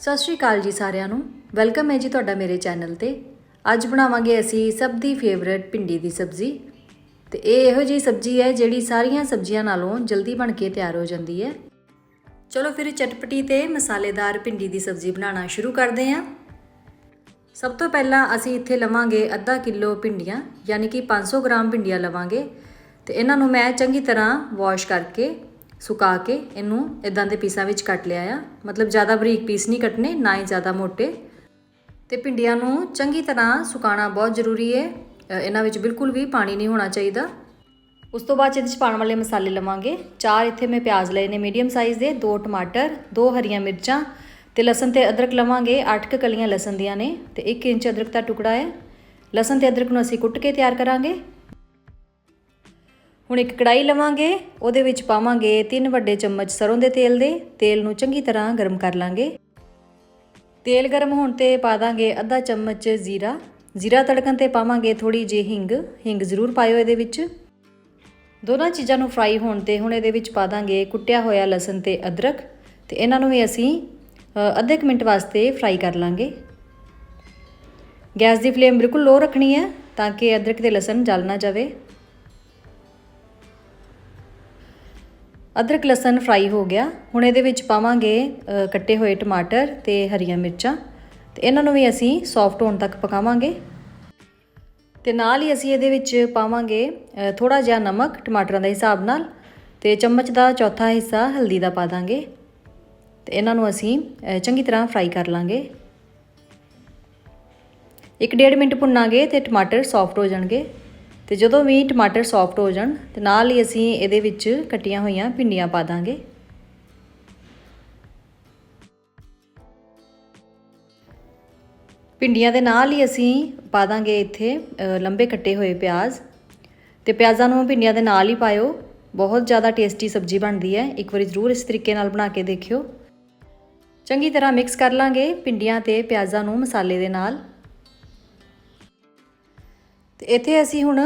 ਸਤਿ ਸ਼੍ਰੀ ਅਕਾਲ ਜੀ ਸਾਰਿਆਂ ਨੂੰ। ਵੈਲਕਮ ਹੈ ਜੀ ਤੁਹਾਡਾ ਮੇਰੇ ਚੈਨਲ ਤੇ। ਅੱਜ ਬਣਾਵਾਂਗੇ ਅਸੀਂ ਸਭ ਦੀ ਫੇਵਰਿਟ ਭਿੰਡੀ ਦੀ ਸਬਜ਼ੀ। ਤੇ ਇਹ ਇਹੋ ਜਿਹੀ ਸਬਜ਼ੀ ਹੈ ਜਿਹੜੀ ਸਾਰੀਆਂ ਸਬਜ਼ੀਆਂ ਨਾਲੋਂ ਜਲਦੀ ਬਣ ਕੇ ਤਿਆਰ ਹੋ ਜਾਂਦੀ ਹੈ। ਚਲੋ ਫਿਰ ਚਟਪਟੀ ਤੇ ਮਸਾਲੇਦਾਰ ਭਿੰਡੀ ਦੀ ਸਬਜ਼ੀ ਬਣਾਉਣਾ ਸ਼ੁਰੂ ਕਰਦੇ ਹਾਂ। ਸਭ ਤੋਂ ਪਹਿਲਾਂ ਅਸੀਂ ਇੱਥੇ ਲਵਾਂਗੇ ਅੱਧਾ ਕਿਲੋ ਭਿੰਡੀਆਂ, ਯਾਨੀ ਕਿ 500 ਗ੍ਰਾਮ ਭਿੰਡੀਆਂ ਲਵਾਂਗੇ। ਤੇ ਇਹਨਾਂ ਨੂੰ ਮੈਂ ਚੰਗੀ ਤਰ੍ਹਾਂ ਵਾਸ਼ ਕਰਕੇ ਸੁਕਾ ਕੇ ਇਹਨੂੰ ਇਦਾਂ ਦੇ ਪੀਸਾਂ ਵਿੱਚ ਕੱਟ ਲਿਆ ਆ। ਮਤਲਬ ਜ਼ਿਆਦਾ ਬਰੀਕ ਪੀਸ ਨਹੀਂ ਕੱਟਨੇ ਨਾ ਹੀ ਜ਼ਿਆਦਾ ਮੋਟੇ। ਤੇ ਭਿੰਡੀਆਂ ਨੂੰ ਚੰਗੀ ਤਰ੍ਹਾਂ ਸੁਕਾਉਣਾ ਬਹੁਤ ਜ਼ਰੂਰੀ ਹੈ ਇਹਨਾਂ ਵਿੱਚ ਬਿਲਕੁਲ ਵੀ ਪਾਣੀ ਨਹੀਂ ਹੋਣਾ ਚਾਹੀਦਾ। ਉਸ ਤੋਂ ਬਾਅਦ ਇਹਦੇ ਵਿੱਚ ਪਾਉਣ ਵਾਲੇ ਮਸਾਲੇ ਲਵਾਂਗੇ। ਚਾਰ ਇੱਥੇ ਮੈਂ ਪਿਆਜ਼ ਲਏ ਨੇ ਮੀਡੀਅਮ ਸਾਈਜ਼ ਦੇ, ਦੋ ਟਮਾਟਰ, ਦੋ ਹਰੀਆਂ ਮਿਰਚਾਂ ਤੇ ਲਸਣ ਤੇ ਅਦਰਕ ਲਵਾਂਗੇ। 8 ਕ ਕਲੀਆਂ ਲਸਣ ਦੀਆਂ ਨੇ ਤੇ 1 ਇੰਚ ਅਦਰਕ ਦਾ ਟੁਕੜਾ ਹੈ ਲਸਣ ਤੇ ਅਦਰਕ ਨੂੰ ਅਸੀਂ ਕੁੱਟ ਕੇ ਤਿਆਰ ਕਰਾਂਗੇ। ਹੁਣ ਇੱਕ ਕੜਾਈ ਲਵਾਂਗੇ, ਉਹਦੇ ਵਿੱਚ ਪਾਵਾਂਗੇ 3 ਵੱਡੇ ਚਮਚ ਸਰੋਂ ਦੇ ਤੇਲ ਦੇ, ਤੇਲ ਨੂੰ ਚੰਗੀ ਤਰ੍ਹਾਂ ਗਰਮ ਕਰ ਲਾਂਗੇ। ਤੇਲ ਗਰਮ ਹੋਣ ਤੇ ਪਾ ਦਾਂਗੇ ਅੱਧਾ ਚਮਚ ਜ਼ੀਰਾ। ਜ਼ੀਰਾ ਤੜਕਣ ਤੇ ਪਾਵਾਂਗੇ ਥੋੜੀ ਜਿਹੀ ਹਿੰਗ ਹਿੰਗ ਜ਼ਰੂਰ ਪਾਇਓ ਇਹਦੇ ਵਿੱਚ। ਦੋਨਾਂ ਚੀਜ਼ਾਂ ਨੂੰ ਫਰਾਈ ਹੋਣ ਤੇ ਹੁਣ ਇਹਦੇ ਵਿੱਚ ਪਾ ਦਾਂਗੇ ਕੁੱਟਿਆ ਹੋਇਆ ਲਸਣ ਤੇ ਅਦਰਕ। ਤੇ ਇਹਨਾਂ ਨੂੰ ਵੀ ਅਸੀਂ ਅੱਧੇ ਕੁ ਮਿੰਟ ਵਾਸਤੇ ਫਰਾਈ ਕਰ ਲਾਂਗੇ। ਗੈਸ ਦੀ ਫਲੇਮ ਬਿਲਕੁਲ ਲੋ ਰੱਖਣੀ ਹੈ ਤਾਂ ਕਿ ਅਦਰਕ ਤੇ ਲਸਣ ਜਲ ਨਾ ਜਾਵੇ। ਅਦਰਕ ਲਸਣ ਫਰਾਈ ਹੋ ਗਿਆ। ਹੁਣ ਇਹਦੇ ਵਿੱਚ ਪਾਵਾਂਗੇ ਕੱਟੇ ਹੋਏ ਟਮਾਟਰ ਤੇ ਹਰੀਆਂ ਮਿਰਚਾਂ। ਤੇ ਇਹਨਾਂ ਨੂੰ ਵੀ ਅਸੀਂ ਸੌਫਟ ਹੋਣ ਤੱਕ ਪਕਾਵਾਂਗੇ। ਤੇ ਨਾਲ ਹੀ ਅਸੀਂ ਇਹਦੇ ਵਿੱਚ ਪਾਵਾਂਗੇ ਥੋੜਾ ਜਿਹਾ ਨਮਕ ਟਮਾਟਰਾਂ ਦੇ ਹਿਸਾਬ ਨਾਲ ਤੇ ਚਮਚ ਦਾ ਚੌਥਾ ਹਿੱਸਾ ਹਲਦੀ ਦਾ ਪਾ ਦਾਂਗੇ। ਤੇ ਇਹਨਾਂ ਨੂੰ ਅਸੀਂ ਚੰਗੀ ਤਰ੍ਹਾਂ ਫਰਾਈ ਕਰ ਲਾਂਗੇ। 1.5 ਮਿੰਟ ਭੁੰਨਾਂਗੇ ਤੇ ਟਮਾਟਰ ਸੌਫਟ ਹੋ ਜਾਣਗੇ। ਤੇ ਜਦੋਂ ਵੀ ਟਮਾਟਰ ਸੌਫਟ ਹੋ ਜਾਣ, ਤੇ ਨਾਲ ਹੀ ਅਸੀਂ ਇਹਦੇ ਵਿੱਚ ਕੱਟੀਆਂ ਹੋਈਆਂ ਭਿੰਡੀਆਂ ਪਾ ਦਾਂਗੇ। ਭਿੰਡੀਆਂ ਦੇ ਨਾਲ ਹੀ ਅਸੀਂ ਪਾ ਦਾਂਗੇ ਇੱਥੇ ਲੰਬੇ ਕੱਟੇ ਹੋਏ ਪਿਆਜ਼। ਤੇ ਪਿਆਜ਼ਾਂ ਨੂੰ ਭਿੰਡੀਆਂ ਦੇ ਨਾਲ ਹੀ ਪਾਇਓ। ਬਹੁਤ ਜ਼ਿਆਦਾ ਟੇਸਟੀ ਸਬਜ਼ੀ ਬਣਦੀ ਹੈ। ਇੱਕ ਵਾਰੀ ਜ਼ਰੂਰ ਇਸ ਤਰੀਕੇ ਨਾਲ ਬਣਾ ਕੇ ਦੇਖਿਓ। ਚੰਗੀ ਤਰ੍ਹਾਂ ਮਿਕਸ ਕਰ ਲਾਂਗੇ ਭਿੰਡੀਆਂ ਤੇ ਪਿਆਜ਼ਾਂ ਨੂੰ ਮਸਾਲੇ ਦੇ ਨਾਲ। ਤੇ ਇੱਥੇ ਅਸੀਂ ਹੁਣ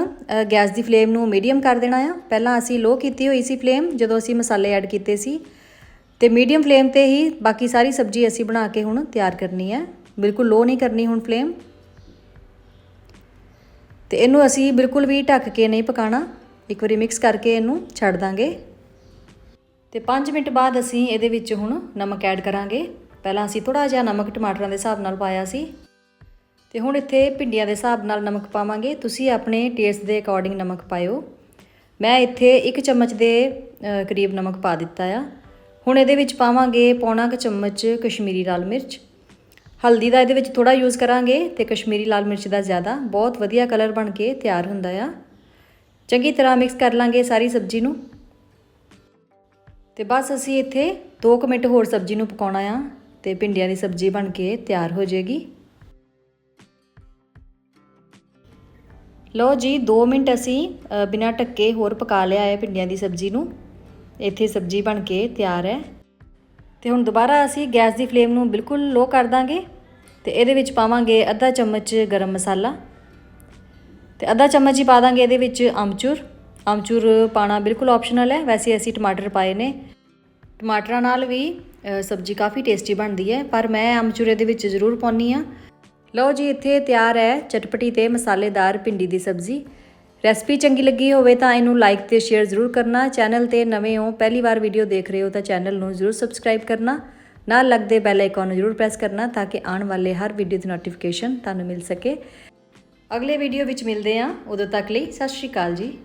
ਗੈਸ ਦੀ ਫਲੇਮ ਨੂੰ ਮੀਡੀਅਮ ਕਰ ਦੇਣਾ ਆ। ਪਹਿਲਾਂ ਅਸੀਂ ਲੋ ਕੀਤੀ ਹੋਈ ਸੀ ਫਲੇਮ, ਜਦੋਂ ਅਸੀਂ ਮਸਾਲੇ ਐਡ ਕੀਤੇ ਸੀ। ਤੇ ਮੀਡੀਅਮ ਫਲੇਮ ਤੇ ਹੀ ਬਾਕੀ ਸਾਰੀ ਸਬਜ਼ੀ ਅਸੀਂ ਬਣਾ ਕੇ ਹੁਣ ਤਿਆਰ ਕਰਨੀ ਹੈ ਬਿਲਕੁਲ ਲੋ ਨਹੀਂ ਕਰਨੀ ਹੁਣ ਫਲੇਮ। ਤੇ ਇਹਨੂੰ ਅਸੀਂ ਬਿਲਕੁਲ ਵੀ ਢੱਕ ਕੇ ਨਹੀਂ ਪਕਾਣਾ। ਇੱਕ ਵਾਰੀ ਮਿਕਸ ਕਰਕੇ ਇਹਨੂੰ ਛੱਡ ਦਾਂਗੇ। ਤੇ 5 ਮਿੰਟ ਬਾਅਦ ਅਸੀਂ ਇਹਦੇ ਵਿੱਚ ਹੁਣ ਨਮਕ ਐਡ ਕਰਾਂਗੇ। ਪਹਿਲਾਂ ਅਸੀਂ ਥੋੜਾ ਜਿਹਾ ਨਮਕ ਟਮਾਟਰਾਂ ਦੇ ਹਿਸਾਬ ਨਾਲ ਪਾਇਆ ਸੀ। ਤੇ ਹੁਣ ਇੱਥੇ ਭਿੰਡੀਆਂ ਦੇ ਹਿਸਾਬ ਨਾਲ ਨਮਕ ਪਾਵਾਂਗੇ। ਤੁਸੀਂ ਆਪਣੇ ਟੇਸਟ ਦੇ ਅਕੋਰਡਿੰਗ ਨਮਕ ਪਾਇਓ। ਮੈਂ ਇੱਥੇ 1 ਚਮਚ ਦੇ ਕਰੀਬ ਨਮਕ ਪਾ ਦਿੱਤਾ ਆ। ਹੁਣ ਇਹਦੇ ਵਿੱਚ ਪਾਵਾਂਗੇ ਪੌਣਾ ਕੁ ਚਮਚ ਕਸ਼ਮੀਰੀ ਲਾਲ ਮਿਰਚ। ਹਲਦੀ ਦਾ ਇਹਦੇ ਵਿੱਚ ਥੋੜਾ ਯੂਜ਼ ਕਰਾਂਗੇ ਤੇ ਕਸ਼ਮੀਰੀ ਲਾਲ ਮਿਰਚ ਦਾ ਜ਼ਿਆਦਾ। ਬਹੁਤ ਵਧੀਆ ਕਲਰ ਬਣ ਕੇ ਤਿਆਰ ਹੁੰਦਾ ਆ। ਚੰਗੀ ਤਰ੍ਹਾਂ ਮਿਕਸ ਕਰ ਲਾਂਗੇ ਸਾਰੀ ਸਬਜ਼ੀ ਨੂੰ। ਤੇ ਬਸ ਅਸੀਂ ਇੱਥੇ 2 ਮਿੰਟ ਹੋਰ ਸਬਜ਼ੀ ਨੂੰ ਪਕਾਉਣਾ ਆ ਤੇ ਭਿੰਡੀਆਂ ਦੀ ਸਬਜ਼ੀ ਬਣ ਕੇ ਤਿਆਰ ਹੋ ਜਾਏਗੀ। ਲਓ ਜੀ 2 ਮਿੰਟ ਅਸੀਂ ਅ, ਬਿਨਾਂ ਢੱਕੇ ਹੋਰ ਪਕਾ ਲਿਆ ਹੈ ਭਿੰਡੀਆਂ ਦੀ ਸਬਜ਼ੀ ਨੂੰ। ਇੱਥੇ ਸਬਜ਼ੀ ਬਣ ਕੇ ਤਿਆਰ ਹੈ। ਤੇ ਹੁਣ ਦੁਬਾਰਾ ਅਸੀਂ ਗੈਸ ਦੀ ਫਲੇਮ ਨੂੰ ਬਿਲਕੁਲ ਲੋ ਕਰ ਦਾਂਗੇ ਤੇ ਇਹਦੇ ਵਿੱਚ ਪਾਵਾਂਗੇ ਅੱਧਾ ਚਮਚ ਗਰਮ ਮਸਾਲਾ ਤੇ ਅੱਧਾ ਚਮਚ ਹੀ ਪਾ ਦਾਂਗੇ ਇਹਦੇ ਵਿੱਚ ਅਮਚੂਰ ਅਮਚੂਰ ਪਾਣਾ ਬਿਲਕੁਲ ਆਪਸ਼ਨਲ ਹੈ। ਵੈਸੇ ਅਸੀਂ ਟਮਾਟਰ ਪਾਏ ਨੇ। ਟਮਾਟਰਾਂ ਨਾਲ ਵੀ ਸਬਜ਼ੀ ਕਾਫੀ ਟੇਸਟੀ ਬਣਦੀ ਹੈ। ਪਰ ਮੈਂ ਅਮਚੂਰ ਇਹਦੇ ਵਿੱਚ ਜ਼ਰੂਰ ਪਾਉਣੀ ਆ ਲਓ ਜੀ, ਇੱਥੇ ਤਿਆਰ ਹੈ ਚਟਪਟੀ ਤੇ ਮਸਾਲੇਦਾਰ ਭਿੰਡੀ ਦੀ ਸਬਜ਼ੀ। ਰੈਸਪੀ ਚੰਗੀ ਲੱਗੀ ਹੋਵੇ ਤਾਂ ਇਹਨੂੰ ਲਾਈਕ ਤੇ ਸ਼ੇਅਰ ਜ਼ਰੂਰ ਕਰਨਾ। ਚੈਨਲ ਤੇ ਨਵੇਂ ਹੋ, ਪਹਿਲੀ ਵਾਰ ਵੀਡੀਓ ਦੇਖ ਰਹੇ ਹੋ ਤਾਂ ਚੈਨਲ ਨੂੰ ਜ਼ਰੂਰ ਸਬਸਕ੍ਰਾਈਬ ਕਰਨਾ। ਨਾਲ ਲੱਗਦੇ ਬੈਲ ਆਈਕਨ ਨੂੰ ਜ਼ਰੂਰ ਪ੍ਰੈਸ ਕਰਨਾ ਤਾਂ ਕਿ ਆਉਣ ਵਾਲੇ ਹਰ ਵੀਡੀਓ ਦੀ ਨੋਟੀਫਿਕੇਸ਼ਨ ਤੁਹਾਨੂੰ ਮਿਲ ਸਕੇ। ਅਗਲੇ ਵੀਡੀਓ ਵਿੱਚ ਮਿਲਦੇ ਹਾਂ। ਉਦੋਂ ਤੱਕ ਲਈ ਸਤਿ ਸ਼੍ਰੀ ਅਕਾਲ ਜੀ।